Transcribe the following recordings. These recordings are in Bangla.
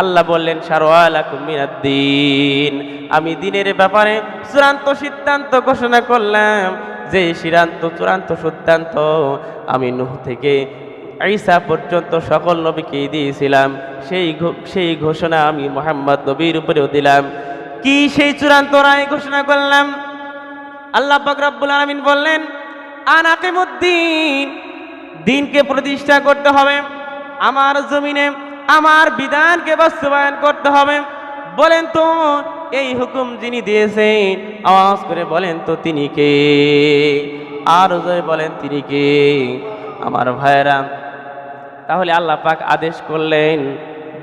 আল্লাহ বললেন সারোয়ালাকুমিনাদ্দিন আমি দিনের ব্যাপারে চূড়ান্ত সিদ্ধান্ত ঘোষণা করলাম, যে সিদ্ধান্ত চূড়ান্ত সিদ্ধান্ত আমি নুহ থেকে ঈসা পর্যন্ত সকল নবীকে দিয়েছিলাম। সেই সেই ঘোষণা আমি মোহাম্মদ নবীর উপরেও দিলাম। কি সেই চূড়ান্ত রায় ঘোষণা করলাম? আল্লাহ পাক রব্বুল আলামিন বললেন আনাকিমুদ্দিন দিনকে প্রতিষ্ঠা করতে হবে। আমার জমিনে আমার বিধানকে বাস্তবায়ন করতে হবে। বলেন তো, এই হুকুম যিনি দিয়েছেন, আওয়াজ করে বলেন তো তিনি কে? আর বলেন তিনি কে? আমার ভাইয়েরা, তাহলে আল্লাহ পাক আদেশ করলেন,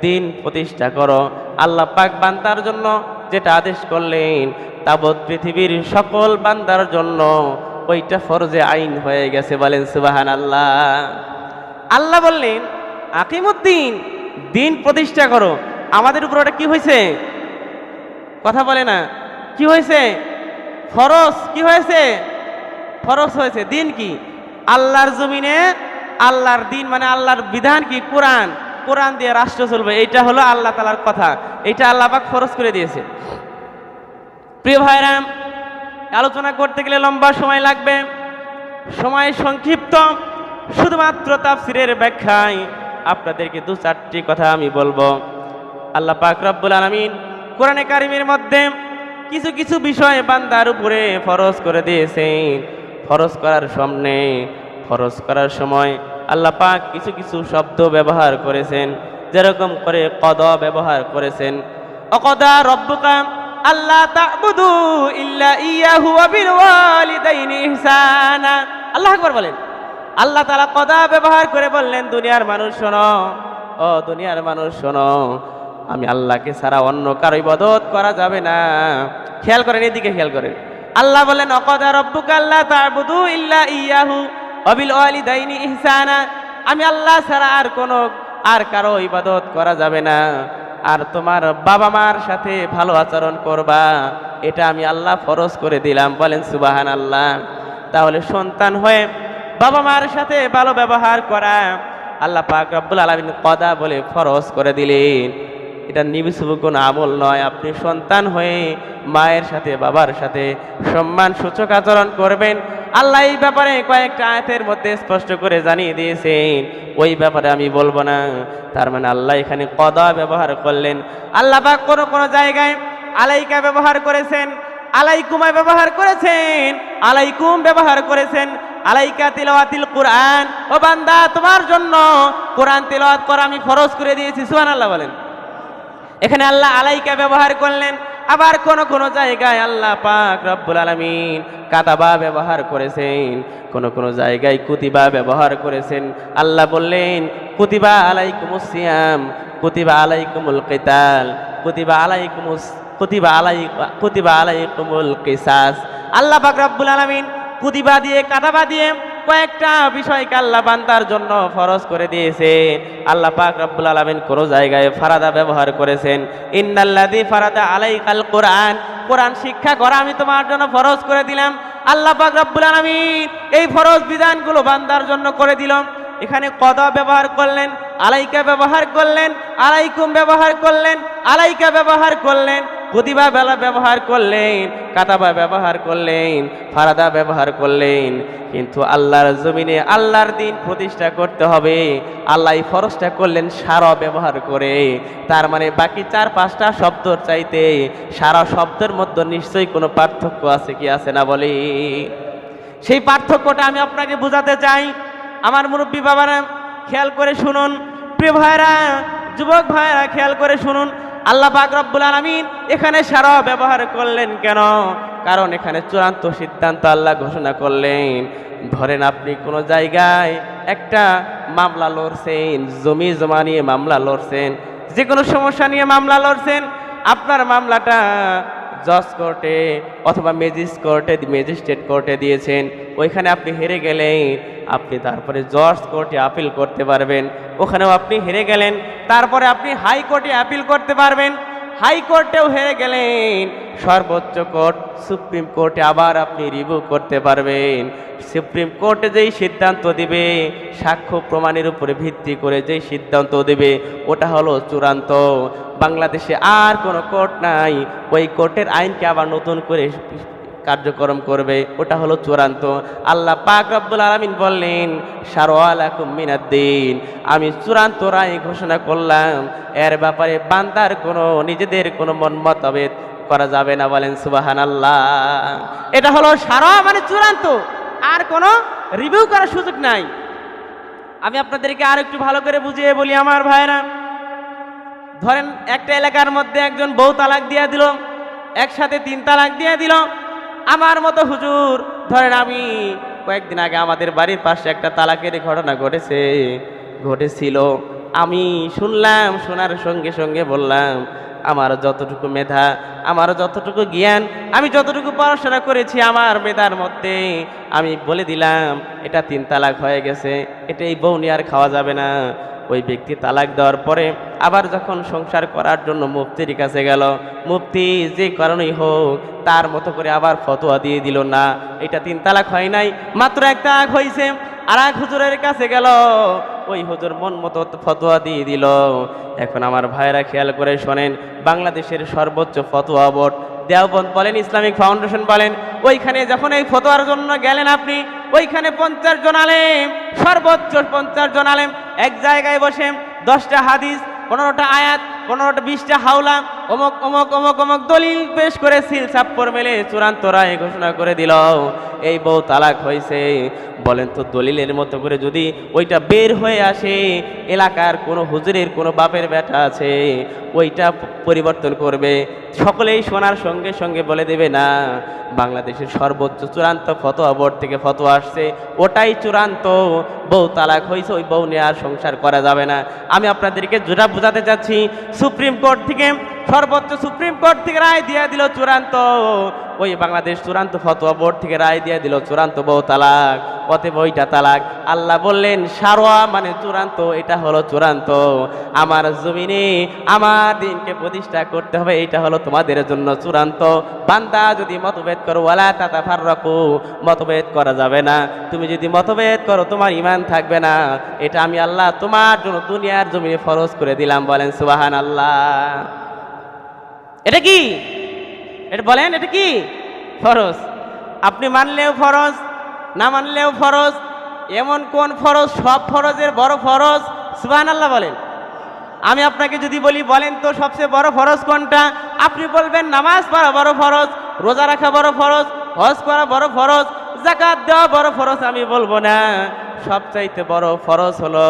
দিন প্রতিষ্ঠা করো। আল্লাহ পাক বান্দার জন্য যেটা আদেশ করলেন তাবৎ পৃথিবীর সকল বান্দার জন্য ওইটা ফরজে আইন হয়ে গেছে বলেন সুবাহান আল্লাহ আল্লাহ বললেন, আকিমুদ্দিন দিন প্রতিষ্ঠা করো। আমাদের উপর ওটা কি হয়েছে? কথা বলে না। কি হয়েছে? ফরজ কি হয়েছে? ফরজ হয়েছে। দিন কি? আল্লাহর জমিনে, আল্লাহর দিন মানে আল্লাহর বিধান কি? কোরআন। কোরআন দিয়ে রাষ্ট্র চলবে। এইটা হলো আল্লাহ তালার কথা। এটা আল্লাহ পাক ফরজ করে দিয়েছে। প্রিয় ভাইরাম আলোচনা করতে গেলে লম্বা সময় লাগবে। সময় সংক্ষিপ্ত। শুধুমাত্র তাফসিরের ব্যাখ্যায় আপনাদেরকে দু চারটি কথা আমি বলব। আল্লাহ পাক রব্বুল আলমিন কোরআনে কারিমের মধ্যে কিছু কিছু বিষয় বান্দার উপরে ফরজ করে দিয়েছেন। ফরজ করার সামনে, ফরজ করার সময় আল্লাহ পাক কিছু কিছু শব্দ ব্যবহার করেছেন, যেরকম করে কদ ব্যবহার করেছেন। অকদা রব্বুকা আল্লাহ ইল্লা ইয়াহু আল্লাহ আকবার বলেন। আল্লাহ তাআলা কদা ব্যবহার করে বললেন, দুনিয়ার মানুষ শোনো। ও, দুনিয়ার মানুষ শোনো, আমি আল্লাহকে ছাড়া অন্য কারও ইবাদত করা যাবে না। খেয়াল করেন, এদিকে খেয়াল করেন। আল্লাহ বলেন অকদা রব্বুকা আল্লাহ তার তা'বুদু ইল্লা ইয়াহু, অবিল বিল ওয়ালিদাইনি ইহসানা। আমি আল্লাহ ছাড়া আর কোনো, আর কারও ইবাদত করা যাবে না। আর তোমার বাবা মার সাথে ভালো আচরণ করবা, এটা আমি আল্লাহ ফরজ করে দিলাম। বলেন সুবাহান আল্লাহ তাহলে সন্তান হয়ে বাবা মার সাথে ভালো ব্যবহার করা। আল্লাহ পাক রব্বুল আলমিন কদা বলে ফরজ করে দিলেন। এটা নিবিসব কোনো আমল নয়, আপনি সন্তান হয়ে মায়ের সাথে, বাবার সাথে সম্মান সূচক আচরণ করবেন। আল্লাহ এই ব্যাপারে কয়েকটা আয়াতের মধ্যে স্পষ্ট করে জানিয়ে দিয়েছেন। ওই ব্যাপারে আমি বলব না। তার মানে আল্লাহ এখানে কদা ব্যবহার করলেন। আল্লাহ পাক কোনো কোনো জায়গায় আলাইকা ব্যবহার করেছেন, আলাইকুমা ব্যবহার করেছেন, আলাইকুম ব্যবহার করেছেন। আলাইকা তিলাওয়াতিল কোরআন। ও বান্দা, তোমার জন্য কোরআন তিলাওয়াত করা আমি ফরজ করে দিয়েছি সুহান আল্লাহ বলেন। এখানে আল্লাহ আলাইকা ব্যবহার করলেন, আবার কোন কোন জায়গায় আল্লাহ পাক রব্বুল আলামিন কাতাবা ব্যবহার করেছেন, কোন কোন জায়গায় কুতিবা ব্যবহার করেছেন। আল্লাহ বললেন, কুতিবা আলাইকুমুস সিয়াম, কুতিবা আলাইকুমুল কিতাল, কুতিবা আলাইকুমুস, কুতিবা আলাই, কুতিবা আলাইকুমুল কিসাস। আল্লাহ পাক রব্বুল আলামিন কুতিবা দিয়ে কাদাবা দিয়ে কয়েকটা বিষয়কে আল্লাহ বান্দার জন্য ফরজ করে দিয়েছে আল্লাহ পাক রব্বুল আলামিন কোন জায়গায় ফারাদা ব্যবহার করেছেন। ইন্নাল্লাযী ফারাদা আলাইকাল কোরআন কোরআন শিক্ষা করা আমি তোমার জন্য ফরজ করে দিলাম। আল্লাহ পাক রব্বুল আলামিন এই ফরজ বিধানগুলো বান্দার জন্য করে দিলাম এখানে কদা ব্যবহার করলেন, আলাইকা ব্যবহার করলেন, আলাইকুম ব্যবহার করলেন, আলাইকা ব্যবহার করলেন। প্রতিভা বেলা ব্যবহার করলেন, কাতাবা ব্যবহার করলেন, ফারাদা ব্যবহার করলেন। কিন্তু আল্লাহর জমিনে আল্লাহর দিন প্রতিষ্ঠা করতে হবে। আল্লাহ ফরজটা করলেন সারা ব্যবহার করে। তার মানে বাকি চার, পাঁচটা শব্দর চাইতে সারা শব্দের মধ্যে নিশ্চয়ই কোনো পার্থক্য আছে কি আছে না বলি? সেই পার্থক্যটা আমি আপনাকে বোঝাতে চাই। আমার মুরব্বী বাবারা, খেয়াল করে শুনুন। প্রিয় ভাইরা যুবক ভাইরা খেয়াল করে শুনুন। আল্লাহ পাক রব্বুল আলামিন এখানে সারা ব্যবহার করলেন কেন? কারণ এখানে চূড়ান্ত সিদ্ধান্ত আল্লাহ ঘোষণা করলেন। ধরেন আপনি কোনো জায়গায় একটা মামলা লড়ছেন, জমি জমা নিয়ে মামলা লড়ছেন যে কোনো সমস্যা নিয়ে মামলা লড়ছেন, আপনার মামলাটা জজ কোর্টে অথবা ম্যাজিস কোর্টে ম্যাজিস্ট্রেট কোর্টে দিয়েছেন। ওইখানে আপনি হেরে গেলেন আপনি তারপরে জজ কোর্টে আপিল করতে পারবেন। ওখানেও আপনি হেরে গেলেন, তারপরে আপনি হাইকোর্টে আপিল করতে পারবেন। হাইকোর্টেও হেরে গেলেন। সর্বোচ্চ কোর্ট, সুপ্রিম কোর্টে আবার আপনি রিভিউ করতে পারবেন। সুপ্রিম কোর্টে যেই সিদ্ধান্ত দিবে, সাক্ষ্য প্রমাণের উপরে ভিত্তি করে যেই সিদ্ধান্ত দেবে, ওটা হলো চূড়ান্ত। বাংলাদেশে আর কোনো কোর্ট নাই। ওই কোর্টের আইনকে আবার নতুন করে কার্যক্রম করবে, ওটা হলো চূড়ান্ত। আল্লাহ পাক রব্বুল আলামিন বললেন, সারওয়ালাকুম মিনাদ্দিন। আমি চূড়ান্ত রায় ঘোষণা করলাম, এর ব্যাপারে বান্দার কোনো, নিজেদের কোনো মন মতভেদ করা যাবে না, বলেন সুবাহান আল্লাহ এটা হলো সারা মানে চূড়ান্ত। আর কোনো রিভিউ করার সুযোগ নাই। আমি আপনাদেরকে আর একটু ভালো করে বুঝিয়ে বলি, আমার ভাইরা ধরেন, একটা এলাকার মধ্যে একজন বউ তালাক দিয়ে দিল, একসাথে তিন তালাক দিয়ে দিল। আমার মতো হুজুর। ধরেন আমি কয়েকদিন আগে আমাদের বাড়ির পাশে একটা তালাকের ঘটনা ঘটেছে, ঘটেছিল। আমি শুনলাম, শোনার সঙ্গে সঙ্গে বললাম, আমার যতটুকু মেধা, আমার যতটুকু জ্ঞান, আমি যতটুকু পড়াশোনা করেছি আমার মেধার মধ্যে, আমি বলে দিলাম, এটা তিন তালাক হয়ে গেছে এটা এই আর খাওয়া যাবে না। ওই ব্যক্তি তালাক দেওয়ার পরে আবার যখন সংসার করার জন্য মুফতির কাছে গেল, মুফতি, যে কারণেই হোক, তার মতো করে আবার ফতোয়া দিয়ে দিল না। এটা তিন তালাক হয় নাই, মাত্র এক তালাক হয়েছে আর এক হুজুরের কাছে গেল, ওই হুজুর মন মতো ফতোয়া দিয়ে দিল। এখন আমার ভাইরা খেয়াল করে শোনেন, বাংলাদেশের সর্বোচ্চ ফতোয়া বোর্ড দেওবন্দ বলেন, ইসলামিক ফাউন্ডেশন বলেন, ওইখানে যখন এই ফতোয়ার জন্য গেলেন আপনি, ওইখানে পঞ্চাশ জন আলেম, সর্বোচ্চ পঞ্চাশ জন আলেম, এক জায়গায় বসে দশটা হাদিস, পনেরোটা আয়াত, পনেরোটা, বিশটা হাওলা অমক অমক অমক অমক দলিল পেশ করে সিল সাপ্পর মেলে চূড়ান্ত রায় ঘোষণা করে দিল। এই বউ তালাক হয়েছে। বলেন তো দলিলের মতো করে যদি ওইটা বের হয়ে আসে, এলাকার কোনো হুজুরের কোনো বাপের ব্যাটা আছে, ওইটা পরিবর্তন করবে। সকলেই শোনার সঙ্গে সঙ্গে বলে দেবে, না, বাংলাদেশের সর্বোচ্চ চূড়ান্ত ফতোয়া বোর্ড থেকে ফতোয়া আসছে। ওটাই চূড়ান্ত। বউ তালাক হয়েছে, ওই বউ নিয়ে আর সংসার করা যাবে না। আমি আপনাদেরকে যেটা বোঝাতে চাচ্ছি, সুপ্রিম কোর্ট থেকে সর্বোচ্চ সুপ্রিম কোর্ট থেকে রায় দিয়ে দিল চূড়ান্ত। ওই বাংলাদেশ চূড়ান্ত ফতোয়া বোর্ড থেকে রায় দিয়ে দিল চূড়ান্ত বউ তালাক। অতএব ওইটা তালাক। আল্লাহ বললেন, সারোয়া মানে চূড়ান্ত, এটা হলো চূড়ান্ত। আমার জমিনে আমার দিনকে প্রতিষ্ঠা করতে হবে, এটা হলো তোমাদের জন্য চূড়ান্ত। বান্দা যদি মতভেদ করো, ওয়ালা তাতা ফার রাখো মতভেদ করা যাবে না। তুমি যদি মতভেদ করো, তোমার ইমান থাকবে না। এটা আমি আল্লাহ তোমার জন্য দুনিয়ার জমিনে ফরজ করে দিলাম, বলেন সুবাহান আল্লাহ এটা কি? এটা বলেন, এটা কি? ফরজ। আপনি মানলেও ফরজ, না মানলেও ফরজ, এমন কোন ফরজ? সব ফরজের বড় ফরজ। সুবাহান আল্লাহ বলেন। আমি আপনাকে যদি বলি, বলেন তো সবচেয়ে বড় ফরজ কোনটা? আপনি বলবেন, নামাজ পড়া বড় ফরজ, রোজা রাখা বড় ফরজ, হজ করা বড় ফরজ জাকাত দেওয়া বড় ফরজ, আমি বলব না। সবচাইতে বড় ফরজ হলো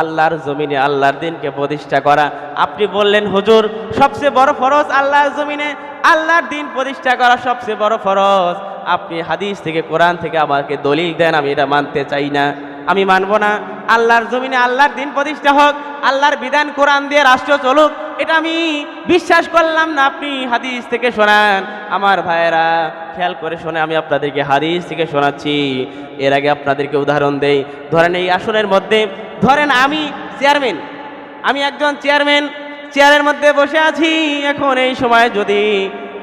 আল্লাহর জমিনে আল্লাহর দিনকে প্রতিষ্ঠা করা। আপনি বললেন, হুজুর, সবচেয়ে বড় ফরজ আল্লাহর জমিনে আল্লাহর দিন প্রতিষ্ঠা করা সবচেয়ে বড় ফরজ। আপনি হাদিস থেকে, কোরআন থেকে আমাকে দলিল দেন, আমি এটা মানতে চাই না। আমি মানবো না। আল্লাহর জমিনে আল্লাহর দিন প্রতিষ্ঠা হোক, আল্লাহর বিধান কোরআন দিয়ে রাষ্ট্র চলুক এটা আমি বিশ্বাস করলাম না, আপনি হাদিস থেকে শোনান। আমার ভাইয়েরা, খেয়াল করে শোনে আমি আপনাদেরকে হাদিস থেকে শোনাচ্ছি। এর আগে আপনাদেরকে উদাহরণ দেই। ধরেন এই আসনের মধ্যে, ধরেন আমি চেয়ারম্যান, আমি একজন চেয়ারম্যান, চেয়ারের মধ্যে বসে আছি। এখন এই সময় যদি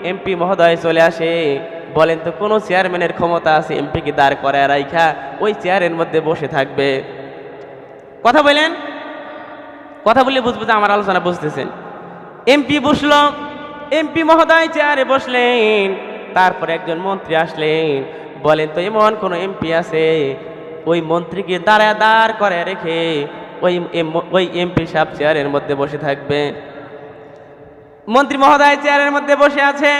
এমপি মহোদয় চলে আসে, বলেন তো কোনো চেয়ারম্যানের ক্ষমতা আছে এমপিকে দাঁড় করায় রাইখা? ওই চেয়ারের মধ্যে বসে থাকবে। কথা বলেন? কথা বলে বুঝব যে আমার আলোচনা বুঝতেছেন। এমপি বসল, এমপি মহোদয় চেয়ারে বসলেন, তারপরে একজন মন্ত্রী আসলেন, বলেন, তো এমন কোনো এমপি আছে? ওই মন্ত্রীকে দাঁড়ায় দাঁড় করে রেখে ওই ওই এমপি সাহেব চেয়ারের মধ্যে বসে থাকবে। মন্ত্রী মহোদয় চেয়ারের মধ্যে বসে আছে।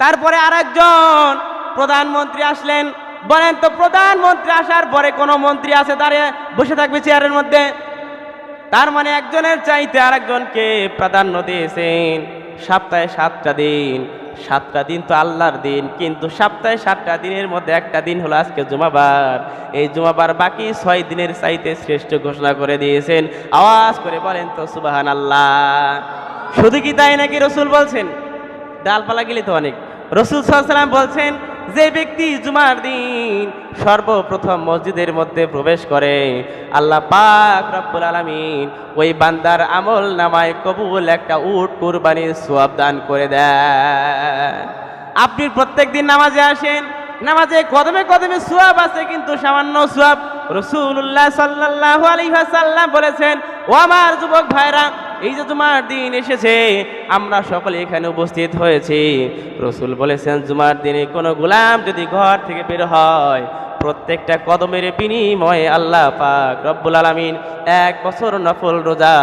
তারপরে আরেকজন প্রধানমন্ত্রী আসলেন, বলেন, তো প্রধানমন্ত্রী আসার পরে কোনো মন্ত্রী আছে, দাঁড়িয়ে বসে থাকবে চেয়ারের মধ্যে? তার মানে একজনের চাইতে আরেকজনকে প্রাধান্য দিয়েছেন। সপ্তাহে সাতটা দিন। সাতটা দিন তো আল্লাহর দিন, কিন্তু সপ্তাহে সাতটা দিনের মধ্যে একটা দিন হলো আজকে জুমাবার। এই জুমাবার বাকি ছয় দিনের চাইতে শ্রেষ্ঠ ঘোষণা করে দিয়েছেন। আওয়াজ করে বলেন তো সুবাহান আল্লাহ শুধু কি তাই নাকি রসুল বলছেন? ডালপালা গেলে তো অনেক। রসুল সাল্লাম বলছেন যে ব্যক্তি জুমার দিন সর্বপ্রথম মসজিদের মধ্যে প্রবেশ করে, আল্লাহ পাক রব্বুল আলামিন ওই বান্দার আমল নামায় কবুল একটা উট কুরবানির সোয়াব দান করে দেয় আপনি প্রত্যেকদিন নামাজে আসেন, নামাজে কদমে কদমে সোয়াব আছে কিন্তু সামান্য সোয়াব রসুল্লাহ সাল্লাল্লাহু আলাইহি ওয়াসাল্লাম বলেছেন, ও আমার যুবক ভাইরা এই যে জুমার দিন এসেছে, আমরা সকলে এখানে উপস্থিত হয়েছি। রসুল বলেছেন, জুমার দিনে কোনো গোলাম যদি ঘর থেকে বের হয়, প্রত্যেকটা কদমের বিনিময়ে আল্লাহ পাক রব্বুল আলামিন এক বছর নফল রোজা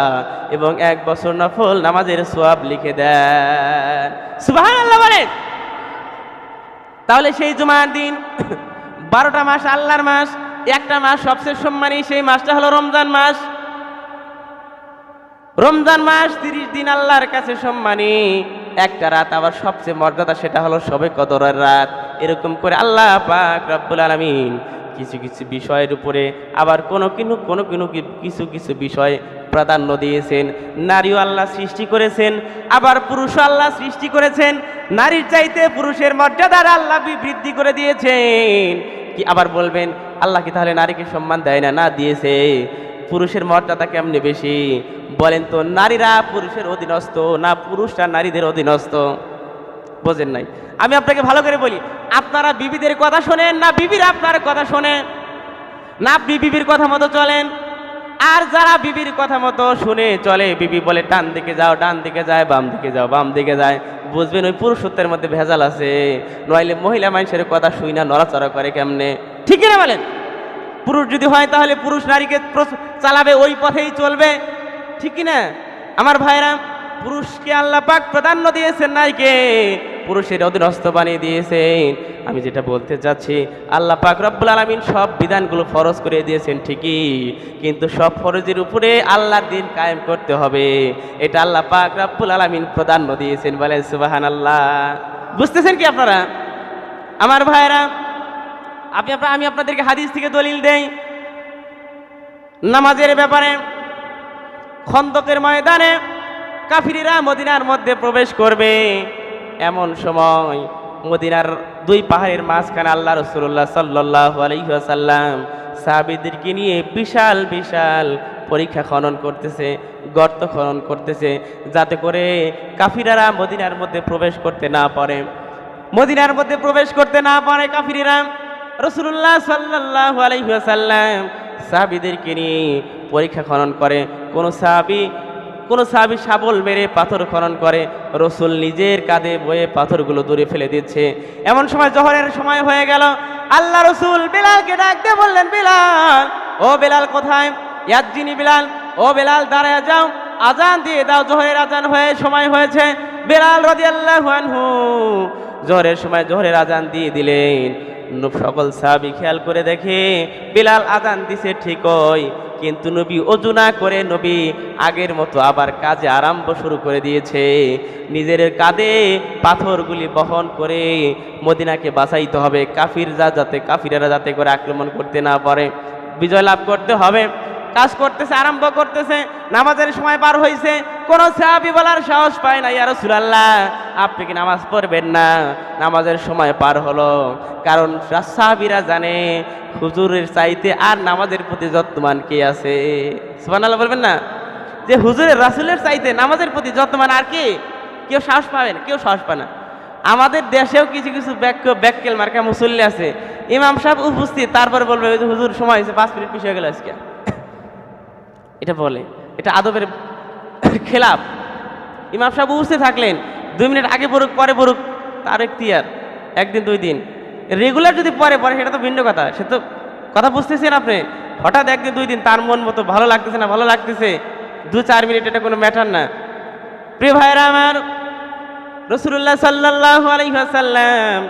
এবং এক বছর নফল নামাজের সোয়াব লিখে দেন। সুবহানাল্লাহ বলেন। তাহলে সেই জুমার দিন বারোটা মাস আল্লাহর মাস, একটা মাস সবচেয়ে সম্মানী, সেই মাসটা হলো রমজান মাস। রমজান মাস তিরিশ দিন আল্লাহর কাছে সম্মানী। একটা রাত আবার সবচেয়ে মর্যাদা সেটা হলো সবে কদরের রাত। এরকম করে আল্লাহ পাক রব্বুল আলামিন কিছু কিছু বিষয়ের উপরে আবার কোনো কিনু কোনো কিনু কিছু কিছু বিষয় প্রাধান্য দিয়েছেন। নারীও আল্লাহ সৃষ্টি করেছেন, আবার পুরুষ আল্লাহ সৃষ্টি করেছেন। নারীর চাইতে পুরুষের মর্যাদার আল্লাহ বৃদ্ধি করে দিয়েছেন। কি আবার বলবেন, আল্লাহ কি তাহলে নারীকে সম্মান দেয় না? না দিয়েছে। পুরুষের মর্যাদা কেমনে বেশি? বলেন তো, নারীরা পুরুষের অধীনস্থ না পুরুষরা নারীদের অধীনস্থ? বোঝেন নাই। আমি আপনাকে ভালো করে বলি, আপনারা বিবিদের কথা শোনেন না বিবির আপনার কথা শোনেন? না আপনি বিবির কথা মতো চলেন? আর যারা বিবির কথা মতো শুনে চলে, বিবি বলে, ডান দিকে যাও, ডান দিকে যায়, বাম দিকে যাও, বাম দিকে যায়। বুঝবেন, ওই পুরুষত্বের মধ্যে ভেজাল আছে। নইলে মহিলা মানুষের কথা শুই না, নড়াচড়া করে কেমনে? ঠিক না বলেন? পুরুষ যদি হয় তাহলে পুরুষ নারীকে চালাবে, ওই পথেই চলবে। ঠিক না? আমার ভাইরা পুরুষকে আল্লাহ পাক প্রাধান্য দিয়েছেন নারীকে। পুরুষের অধীনস্থ বানিয়ে দিয়েছেন। আমি যেটা বলতে চাচ্ছি, আল্লাহ পাক রব্বুল আলমিন সব বিধানগুলো ফরজ করে দিয়েছেন, ঠিকই। কিন্তু সব ফরজের উপরে আল্লাহর দিন কায়েম করতে হবে। এটা আল্লাহ পাক রব্বুল আলমিন প্রাধান্য দিয়েছেন বলেন সুবাহান আল্লাহ বুঝতেছেন কি আপনারা? আমার ভাইরা আপনি আপনার আমি আপনাদেরকে হাদিস থেকে দলিল দেই। নামাজের ব্যাপারে, খন্দকের ময়দানে কাফিরিরা মদিনার মধ্যে প্রবেশ করবে। এমন সময় মদিনার দুই পাহাড়ের মাঝখানে আল্লাহ রসুল্লাহ সাল্লাহ আলহিহাসাল্লাম সাহাবিদেরকে নিয়ে বিশাল বিশাল পরীক্ষা খনন করতেছে, গর্ত খনন করতেছে, যাতে করে কাফিরারা মদিনার মধ্যে প্রবেশ করতে না পারে। মদিনার মধ্যে প্রবেশ করতে না পারে কাফিরিরা। রসুল্লাহ সাল্লাহ আলহিহাসাল্লাম সাহাবিদেরকে নিয়ে পরীক্ষা খনন করে। কোন সাহাবি কোন সাহাবি শাবল মেরে পাথর খনন করে। রসুল নিজের কাঁধে বয়ে পাথরগুলো দূরে ফেলে দিচ্ছে। এমন সময় জহরের সময় হয়ে গেল। আল্লাহ রসুল বেলালকে ডাকতে বললেন, বেলাল, ও বেলাল কোথায়? বেলাল, ও বেলাল, দাঁড়ায় যাও। আজান দিয়ে দাও, জোহরের আজান হয়ে সময় হয়েছে। বেলাল রদি আল্লাহ জোহরের সময় জোহরের আজান দিয়ে দিলেন। সকল সাহাবি খেয়াল করে দেখে, বিলাল আজান দিছে ঠিকই, কিন্তু নবী অজু না করে নবী আগের মতো আবার কাজে আরম্ভ শুরু করে দিয়েছে। নিজের কাঁধে পাথরগুলি বহন করে মদিনাকে বাঁচাইতে হবে কাফির যা যাতে কাফিরেরা যাতে করে আক্রমণ করতে না পারে। বিজয় লাভ করতে হবে, কাজ করতেছে, আরম্ভ করতেছে, নামাজের সময় পার হয়েছে কোন সাহাবি বলার সাহস পায় না ইয়ার সুরাল্লাহ আপনি কি নামাজ পড়বেন না? নামাজের সময় পার হলো। কারণ সাহাবিরা জানে, হুজুরের চাইতে আর নামাজের প্রতি যত্নমান কে আছে? সুবহানাল্লাহ বলবেন না? যে হুজুরের, রাসুলের চাইতে নামাজের প্রতি যত্নমান আর কে? কেউ সাহস পাবেন কেউ সাহস পায় না। আমাদের দেশেও কিছু কিছু ব্যাক ব্যাককেল মার্কা মুসল্লি আছে। ইমাম সাহেব উপস্থিত, তারপরে বলবে হুজুর, সময় হয়েছে, পাঁচ মিনিট পিছিয়ে গেল আজকে। এটা বলে। এটা আদবের খেলাপ ইমাম সাহেব উপস্থিত থাকলেন। দুই মিনিট আগে পড়ুক, পরে পড়ুক, তার এখতিয়ার। একদিন, দুই দিন। রেগুলার যদি পরে পরে সেটা তো ভিন্ন কথা। সে তো কথা বুঝতেছেন আপনি? হঠাৎ একদিন, দুই দিন, তার মন মতো ভালো লাগতেছে না? ভালো লাগতেছে? দু, চার মিনিট, এটা কোনো ম্যাটার না। প্রিয় ভাইরা আমার রসুল্লাহ সাল্লাহ আলহিহাসাল্লাম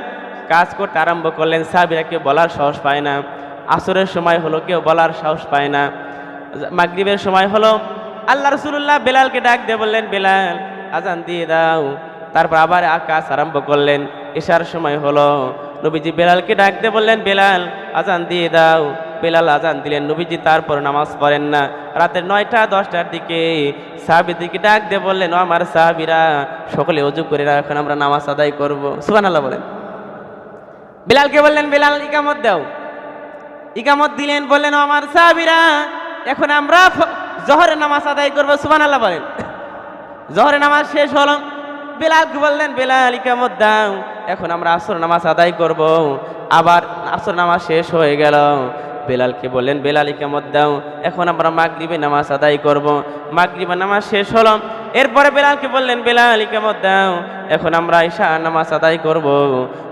কাজ করতে আরম্ভ করলেন। সাহাবিরা কেউ বলার সাহস পায় না। আসরের সময় হলো, কেউ বলার সাহস পায় না। মাগরিবের সময় হলো আল্লাহ রসুল্লাহ বেলালকে ডাক দিয়ে বললেন, বেলাল, আজান দিয়ে দাও। তারপর আবার আ- কাজ আরম্ভ করলেন। এশার সময় হলো। নবীজি বেলালকে ডাক দিয়ে বললেন, বেলাল, আজান দিয়ে দাও। বেলাল আজান দিলেন। নবীজি তারপর নামাজ পড়েন না। রাতের নয়টা, দশটার দিকে সাহাবিদিকে ডাক দিয়ে বললেন আমার সাহাবিরা, সকলে অজু করে এখন আমরা নামাজ আদায় করব। সুবান আল্লাহ বলেন। বেলালকে বললেন, বেলাল, ইকামত দাও। ইকামত দিলেন, বললেন, "ও আমার সাহাবিরা, এখন আমরা জহরের নামাজ আদায় করব সুবান আল্লাহ বলেন। জহরের নামাজ শেষ হলো। বেলালকে বললেন? বেলাল ইকামত দাও, এখন আমরা আসর নামাজ আদায় করব। আবার আসর নামাজ শেষ হয়ে গেল। বেলালকে বললেন? বেলাল ইকামত দাও, এখন আমরা মাগরিবে নামাজ আদায় করব। মাগরিবে নামাজ শেষ হলো। এরপরে বেলালকে বললেন, বেলাল, ইকামত দাও। এখন আমরা ঈশা নামাজ আদায় করব।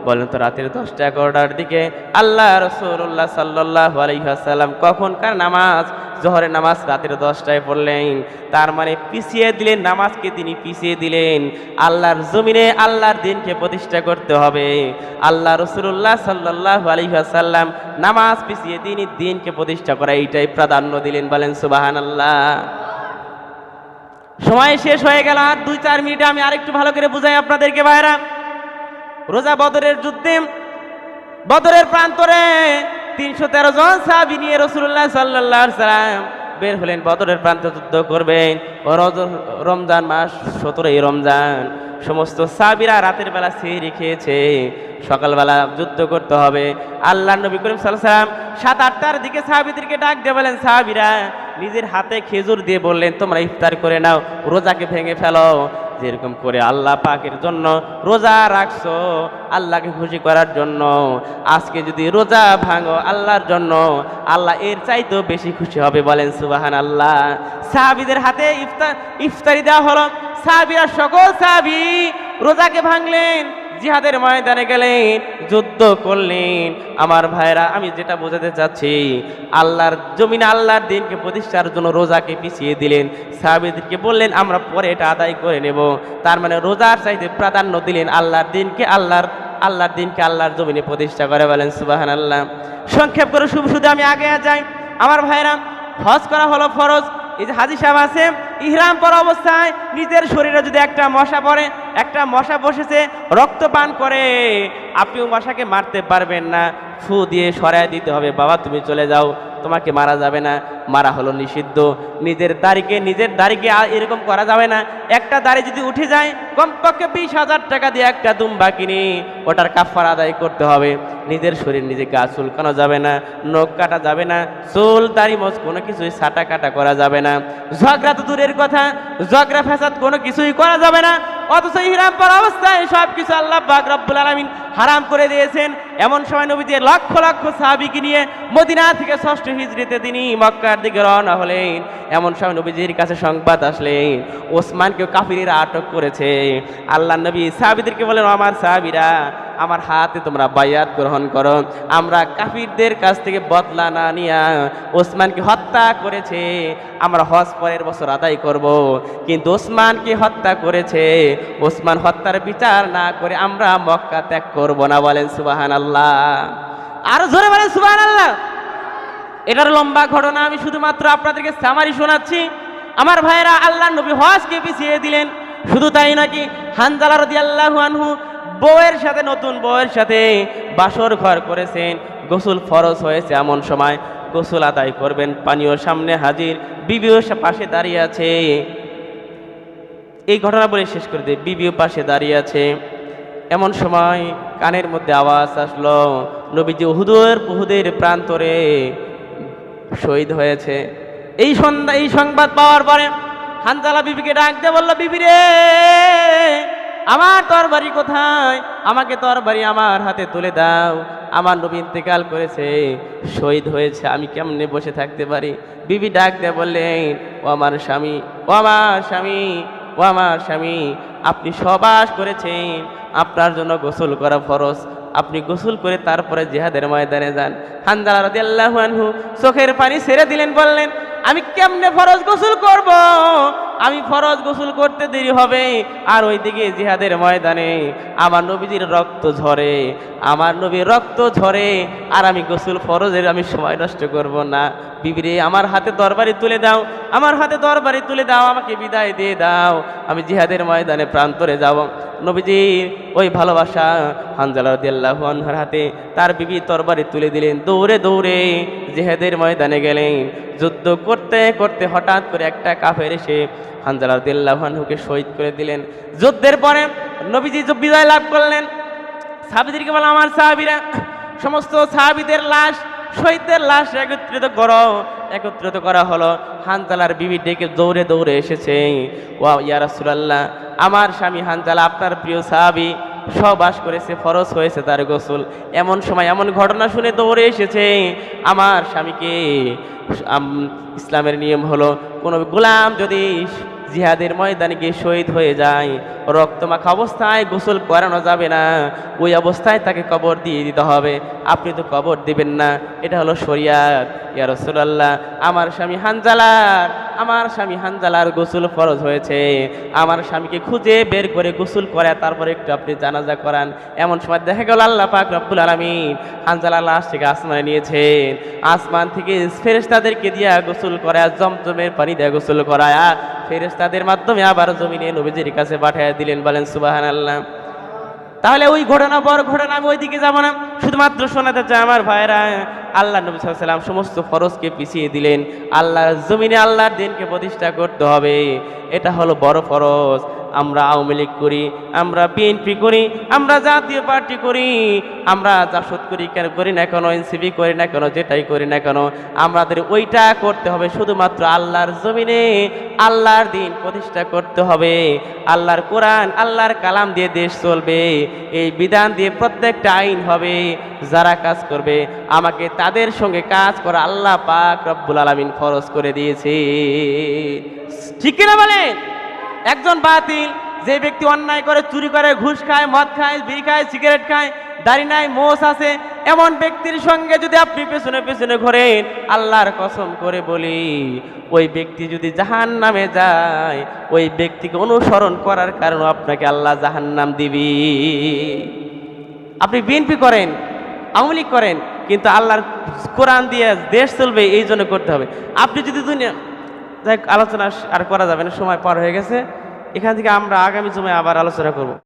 বলেন তো রাতের দশটা এগারোটার দিকে আল্লাহ রসুল্লাহ সাল্লাহ আলহিহাসাল্লাম কখনকার নামাজ, জোহরের নামাজ রাতের দশটায় পড়লেন। তার মানে পিছিয়ে দিলেন, নামাজকে তিনি পিছিয়ে দিলেন। আল্লাহর জমিনে আল্লাহর দিনকে প্রতিষ্ঠা করতে হবে। আল্লাহ রসুল্লাহ সাল্লাহ আলহিহাসাল্লাম নামাজ পিছিয়ে তিনি দিনকে প্রতিষ্ঠা করা এইটাই প্রাধান্য দিলেন। বলেন সুবাহান আল্লাহ সময় শেষ হয়ে গেল, আর দুই চার মিনিটে আমি আরেকটু ভালো করে বুঝাই আপনাদেরকে ভাইরা রোজা বদরের যুদ্ধে, বদরের প্রান্তরে তিনশো তেরো জন সাহাবি নিয়ে রসুল্লাহ সাল্লাহ সাল্লাম বের হলেন। বদরের প্রান্ত যুদ্ধ করবেন। রমজান মাস সতেরোই রমজান। সমস্ত সাবিরা রাতের বেলা সেহরি খেয়েছে। সকালবেলা যুদ্ধ করতে হবে। আল্লাহ নবী করিম সাল্লাম সাত আটটার দিকে সাহাবিদেরকে ডাক দিয়ে বলেন, সাহাবিরা, নিজের হাতে খেজুর দিয়ে বললেন, তোমরা ইফতার করে নাও, রোজাকে ভেঙে ফেলো। যেরকম করে আল্লাহ পাকের জন্য রোজা রাখছো আল্লাহকে খুশি করার জন্য। আজকে যদি রোজা ভাঙো আল্লাহর জন্য, আল্লাহ এর চাইতেও বেশি খুশি হবে। বলেন সুবাহান আল্লাহ সাহাবিদের হাতে ইফতার, ইফতারি দেওয়া হলো। সাহাবিরা সকল সাহাবি রোজাকে ভাঙলেন, জিহাদের ময়দানে গেলেন, যুদ্ধ করলেন। আমার ভাইরা আমি যেটা বোঝাতে চাচ্ছি, আল্লাহর জমিনে আল্লাহর দিনকে প্রতিষ্ঠার জন্য রোজাকে পিছিয়ে দিলেন। সাহাবিদেরকে বললেন, আমরা পরে এটা আদায় করে নেব। তার মানে রোজার চাইতে প্রাধান্য দিলেন আল্লাহর দিনকে, আল্লাহর আল্লাহর দিনকে আল্লাহর জমিনে প্রতিষ্ঠা করে বলেন সুবাহান আল্লাহ সংক্ষেপ করে শুভ শুধু আমি আগে যাই। আমার ভাইরা হজ করা হলো ফরজ। এই যে হাজি সাহেব আছে, ইহরাম পরা অবস্থায় নিজের শরীরে যদি একটা মশা পড়ে, একটা মশা বসেছে রক্ত পান করে, আপনিও মশাকে মারতে পারবেন না। ফু দিয়ে সরাই দিতে হবে, বাবা তুমি চলে যাও, তোমাকে মারা যাবে না। মারা হলো নিষিদ্ধ। নিজের দাড়িকে নিজের দাড়িকে এরকম করা যাবে না। একটা দাড়ি যদি উঠে যায়, কমপক্ষে বিশ হাজার টাকা দিয়ে একটা দুম্বা কিনে, ওটার কাফার আদায় করতে হবে। নিজের শরীর নিজে গা চুলকানো যাবে না, নখ কাটা যাবে না, চুল, দাড়ি, মোজ কোনো কিছুই ছাটা কাটা করা যাবে না। ঝগড়া তো দূরের কথা, ঝগড়া, ফ্যাসাদ কোনো কিছুই করা যাবে না। অথচ হিরাম পর অবস্থায় সব কিছু আল্লাহ পাক রব্বুল আলামিন হারাম করে দিয়েছেন। এমন সময় নবীজি লক্ষ লক্ষ সাহাবিকে নিয়ে মদিনা থেকে ষষ্ঠ হিজড়িতে তিনি মক্কার দিকে রওনা হলেন এমন সময় নবীজির কাছে সংবাদ আসলেন ওসমানকে কাফিরেরা আটক করেছে। আল্লাহ নবী সাহাবিদেরকে বলেন আমার সাহাবিরা, আমার হাতে তোমরা বায়াত গ্রহণ করো। আমরা কাফিরদের কাছ থেকে বদলা না নিয়া ওসমানকে হত্যা করেছে। আমরা হজ পরের বছর আদায় করব। কিন্তু ওসমানকে হত্যা করেছে। ওসমান হত্যার বিচার না করে আমরা মক্কা ত্যাগ করব না বলেন সুবাহান আল্লাহ আরও জোরে বলেন সুবাহান আল্লাহ এটার লম্বা ঘটনা আমি শুধুমাত্র আপনাদেরকে সামারি শোনাচ্ছি। আমার ভাইয়েরা আল্লাহ নবী হজকে পিছিয়ে দিলেন। শুধু তাই নাকি হানজালা রদি আল্লাহ আনহু বউয়ের সাথে, নতুন বউয়ের সাথে বাসর ঘর করেছেন। গোসল ফরজ হয়েছে এমন সময়। গোসল আদায় করবেন, পানীয় সামনে হাজির, বিবিও পাশে দাঁড়িয়ে আছে। এই ঘটনা বলে শেষ করে দিই। বিবিও পাশে দাঁড়িয়ে আছে। এমন সময় কানের মধ্যে আওয়াজ আসলো, নবীজি উহুদের উহুদের প্রান্তরে শহীদ হয়েছে। এই সন্ধ্যা এই সংবাদ পাওয়ার পরে হানজালা বিবিকে ডাক দিয়ে বলল, বিবি রে, আমার তরবারি কোথায়? আমাকে তরবারি আমার হাতে তুলে দাও। আমার নবী ইন্তেকাল করেছে, শহীদ হয়েছে, আমি কেমনে বসে থাকতে পারি? বিবি ডাক দিয়ে বললেন, ও আমার স্বামী, ও আমার স্বামী, ও আমার স্বামী, আপনি সবাস করেছেন। আপনার জন্য গোসল করা ফরজ। আপনি গোসল করে তারপরে জেহাদের ময়দানে যান। হানজালা রাদিয়াল্লাহু আল্লাহ চোখের পানি ছেড়ে দিলেন, বললেন, আমি কেমনে ফরজ গোসল করব? আমি ফরজ গোসল করতে দেরি হবে। আর ওইদিকে জিহাদের ময়দানে আমার নবীজির রক্ত ঝরে, আমার নবীর রক্ত ঝরে, আর আমি গোসল ফরজের আমি সময় নষ্ট করব না। বিবিরে, আমার হাতে তরবারি তুলে দাও, আমার হাতে তরবারি তুলে দাও, আমাকে বিদায় দিয়ে দাও। আমি জিহাদের ময়দানে প্রান্তরে যাব। নবীজির ওই ভালোবাসা হানজালা রাদিয়াল্লাহু আনহার হাতে তার বিবি তরবারি তুলে দিলেন। দৌড়ে দৌড়ে জেহাদের ময়দানে গেলেন। যুদ্ধ করতে করতে হঠাৎ করে একটা কাফের এসে হানজালা রাদিয়াল্লাহু আনহুকে শহীদ করে দিলেন। যুদ্ধের পরে নবীজি বিজয় লাভ করলেন। সাহাবিদেরকে বলো আমার সাহাবিরা, সমস্ত সাহাবিদের লাশ, শহীদদের লাশ একত্রিত কর, একত্রিত করা হলো। হানজালার বিবি ডেকে দৌড়ে দৌড়ে এসেছে। ওয়া ইয়া রাসূলুল্লাহ, আমার স্বামী হানজালা, আপনার প্রিয় সাহাবি সহবাস করেছে, ফরজ হয়েছে তার গোসল। এমন সময় এমন ঘটনা শুনে দৌড়ে এসেছে আমার স্বামীকে। ইসলামের নিয়ম হলো, কোনো গোলাম যদি জিহাদের ময়দানে গিয়ে শহীদ হয়ে যায়। রক্তমাখা অবস্থায় গোসল করানো যাবে না। ওই অবস্থায় তাকে কবর দিয়ে দিতে হবে। আপনি তো কবর দিবেন না। এটা হলো শরিয়াত। ইয়া রাসূলুল্লাহ, আমার স্বামী হানজালার, আমার স্বামী হানজালার গোসল ফরজ হয়েছে। আমার স্বামীকে খুঁজে বের করে গোসল করে তারপরে একটু আপনি জানাজা করান। এমন সময় দেখা গেল আল্লাহ পাক রব্বুল আলামিন হানজালার লাশ থেকে আসমানে নিয়েছেন। আসমান থেকে ফেরেশতাদেরকে দিয়া গোসল করায়, জমজমের পানি দিয়ে গোসল করায়। ফেরেশতাদের মাধ্যমে আবার জমিনে নবীজির কাছে পাঠিয়ে দিলেন, বলেন সুবাহান আল্লাহ তাহলে ওই ঘটনা পর ঘটনা আমি ওইদিকে যাব না। শুধুমাত্র শোনাতে চাই আমার ভাইরা, আল্লাহ নবী সাল্লাম সমস্ত ফরজকে পিছিয়ে দিলেন। আল্লাহর জমিনে আল্লাহর দিনকে প্রতিষ্ঠা করতে হবে। এটা হলো বড় ফরজ। আমরা আওয়ামী লীগ করি, আমরা বিএনপি করি, আমরা জাতীয় পার্টি করি, আমরা জাসদ করি কেন? করি না কেন? এনসিপি করি না কেন? যেটাই করি না কেন? আমাদের ওইটা করতে হবে শুধুমাত্র আল্লাহর জমিনে, আল্লাহর দিন প্রতিষ্ঠা করতে হবে। আল্লাহর কোরআন, আল্লাহর কালাম দিয়ে দেশ চলবে। এই বিধান দিয়ে প্রত্যেকটা আইন হবে, যারা কাজ করবে। আমাকে তাদের সঙ্গে কাজ করা আল্লাহ পাক রব্বুল আলামিন ফরজ করে দিয়েছে। ঠিক কিনা বলেন? একজন বাতিল, যে ব্যক্তি অন্যায় করে, চুরি করে, ঘুষ খায়, মদ খায়, বিড়ি খায়, সিগারেট খায়, দাড়ি নাই, মোষ আছে, এমন ব্যক্তির সঙ্গে যদি আপনি পেছনে পেছনে ঘোরেন, আল্লাহর কসম করে বলি, ওই ব্যক্তি যদি জাহান নামে যায়, ওই ব্যক্তিকে অনুসরণ করার কারণে আপনাকে আল্লাহ জাহান নাম দিবি। আপনি বিএনপি করেন, আওয়ামী করেন, কিন্তু আল্লাহর কোরআন দিয়ে দেশ চলবে এই জন্য করতে হবে। আপনি যদি দুনিয়া যাই আলোচনা আর করা যাবে না, সময় পার হয়ে গেছে। এখান থেকে আমরা আগামী সময় আবার আলোচনা করব।